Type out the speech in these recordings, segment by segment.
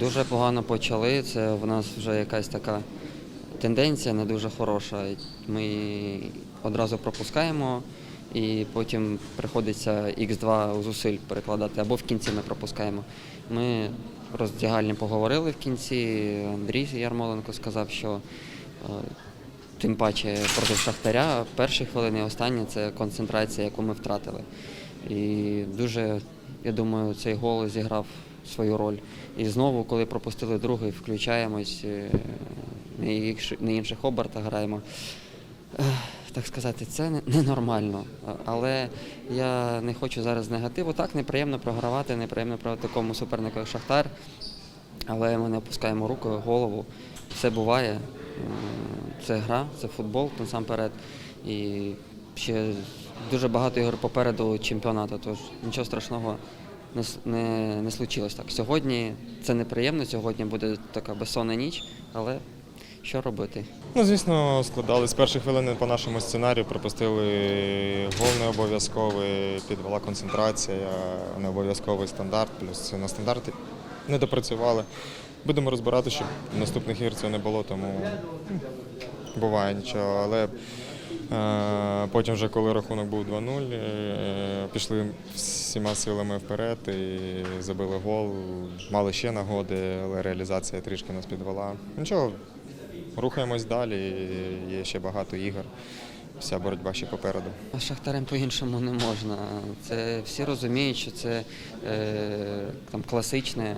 Дуже погано почали. Це в нас вже якась така тенденція не дуже хороша. Ми одразу пропускаємо і потім приходиться Х2 зусиль перекладати, або в кінці ми пропускаємо. Ми роздягальні поговорили в кінці. Андрій Ярмоленко сказав, що е, тим паче проти Шахтаря перші хвилини і останні це концентрація, яку ми втратили. І дуже, я думаю, цей гол зіграв свою роль. І знову, коли пропустили другий, включаємось, е, на інших, обертах граємо. Так сказати, це ненормально. Але я не хочу зараз негативу. Так, неприємно програвати, неприємно проти такому супернику, як Шахтар. Але ми не опускаємо руку, голову. Все буває. Це гра, це футбол насамперед. І ще дуже багато ігор попереду чемпіонату, тож нічого страшного не, не, не случилось так. Сьогодні це неприємно, сьогодні буде така безсонна ніч, але що робити? Ну, звісно, складали з перших хвилин по нашому сценарію, пропустили гол не підвела концентрація, не обов'язковий стандарт, плюс на стандарти не допрацювали. Будемо розбирати, щоб наступних ігор цього не було, тому ну, буває нічого. Але потім, вже коли рахунок був 2-0, е, пішли всіма силами вперед і забили гол. Мали ще нагоди, але реалізація трішки нас підвела. Нічого, Рухаємось далі, є ще багато ігор. Вся боротьба ще попереду. Шахтарем по-іншому не можна. Це всі розуміють, що це е, там класичне е,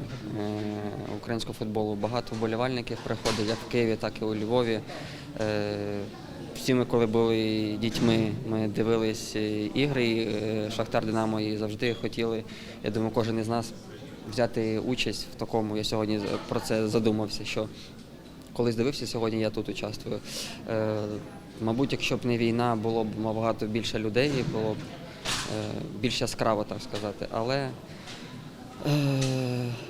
українського футболу. Багато вболівальників приходить як в Києві, так і у Львові. Е, всі ми, коли були дітьми, ми дивились е, ігри е, Шахтар Динамо і завжди хотіли. Я думаю, кожен із нас взяти участь в такому. Я сьогодні про це задумався. що колись дивився сьогодні, я тут участвую. Е, мабуть, якщо б не війна, було б набагато більше людей, було б більш яскраво, так сказати. Але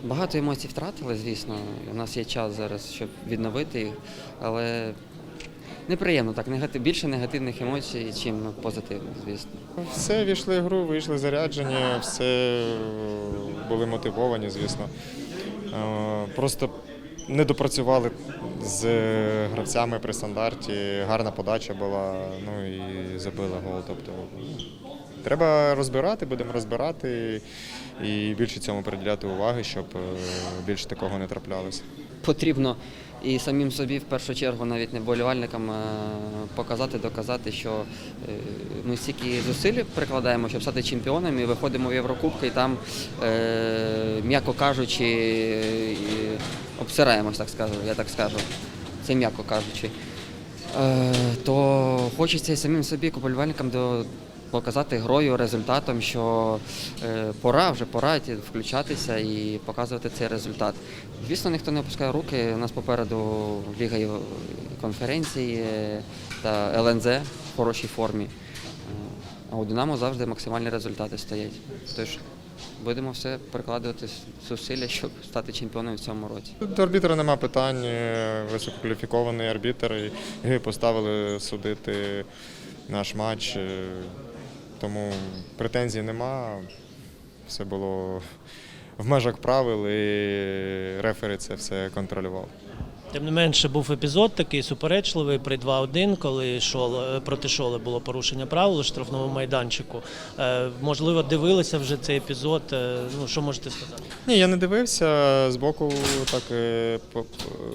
багато емоцій втратили, звісно. У нас є час зараз, щоб відновити їх, але неприємно так. Негатив, більше негативних емоцій, чим позитивних, звісно. Все війшли в гру, вийшли заряджені, все були мотивовані, звісно. Е, Просто не допрацювали з гравцями при стандарті. Гарна подача була, ну і забили гол. Тобто треба розбирати, будемо розбирати і більше цьому приділяти уваги, щоб е, більше такого не траплялося. потрібно і самим собі в першу чергу, навіть не болівальникам, е, показати, доказати, що е, ми стільки зусиль прикладаємо, щоб стати чемпіонами, виходимо в Єврокубки і там, е, м'яко кажучи, обсираємось, так скажу, я так скажу. Це м'яко кажучи. То хочеться і самим собі, до показати грою, результатом, що е, пора вже пора включатися і показувати цей результат. Звісно, ніхто не опускає руки. У нас попереду Ліга конференції е, та ЛНЗ в хорошій формі. Е, А у Динамо завжди максимальні результати стоять. Тож будемо все прикладувати зусилля, щоб стати чемпіоном в цьому році. До арбітра нема питань, висококваліфікований арбітр, і поставили судити наш матч, тому претензій нема. Все було в межах правил і рефери це все контролював. Тим не менше був епізод такий суперечливий при 2-1, коли Шоле, проти Шоли було порушення правил у штрафному майданчику. Е, можливо, дивилися вже цей епізод. Е, ну що можете сказати? Ні, я не дивився. Збоку так е,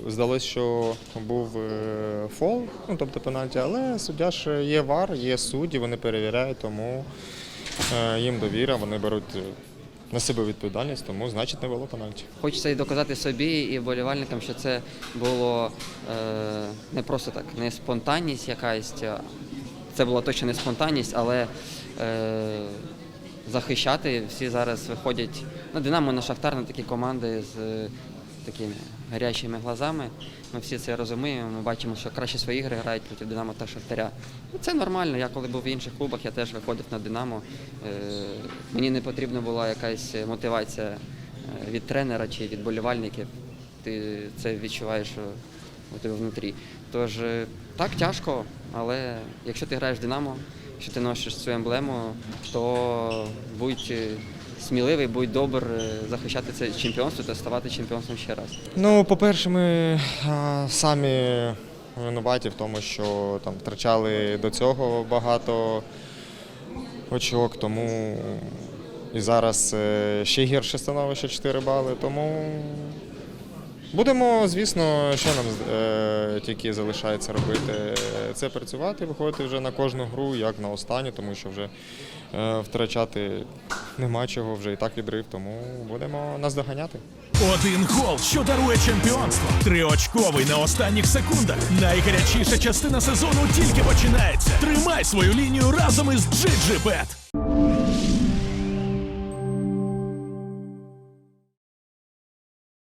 здалось, що був е, фол, ну тобто пенальті, але суддя ж є вар, є судді, вони перевіряють, тому е, їм довіра, вони беруть е, на себе відповідальність, тому значить не було пенальті. Хочеться і доказати собі і вболівальникам, що це було е, не просто так, не спонтанність якась. Це була точно не спонтанність, але е, захищати всі зараз виходять Ну, Динамо, на Шахтар, на такі команди з такими гарячими глазами. Ми всі це розуміємо. Ми бачимо, що краще свої ігри грають проти Динамо та Шахтаря. Ну, Це нормально. Я коли був в інших клубах, я теж виходив на Динамо. Е, мені не потрібна була якась мотивація е, від тренера чи від болівальників. Ти це відчуваєш у тебе внутрі. Тож е, так тяжко, але якщо ти граєш в Динамо, якщо ти носиш цю емблему, то будь сміливий, будь добр, е, захищати це чемпіонство та ставати чемпіонством ще раз. Ну, по-перше, ми самі винуваті в тому, що там втрачали до цього багато очок, тому і зараз е, ще гірше становище 4 бали. Тому будемо, звісно, що нам е, тільки залишається робити, це працювати, виходити вже на кожну гру, як на останню, тому що вже е, втрачати нема чого, вже і так відрив, тому будемо наздоганяти. Один гол, що дарує чемпіонство. Триочковий на останніх секундах. Найгарячіша частина сезону тільки починається. Тримай свою лінію разом із GGBet.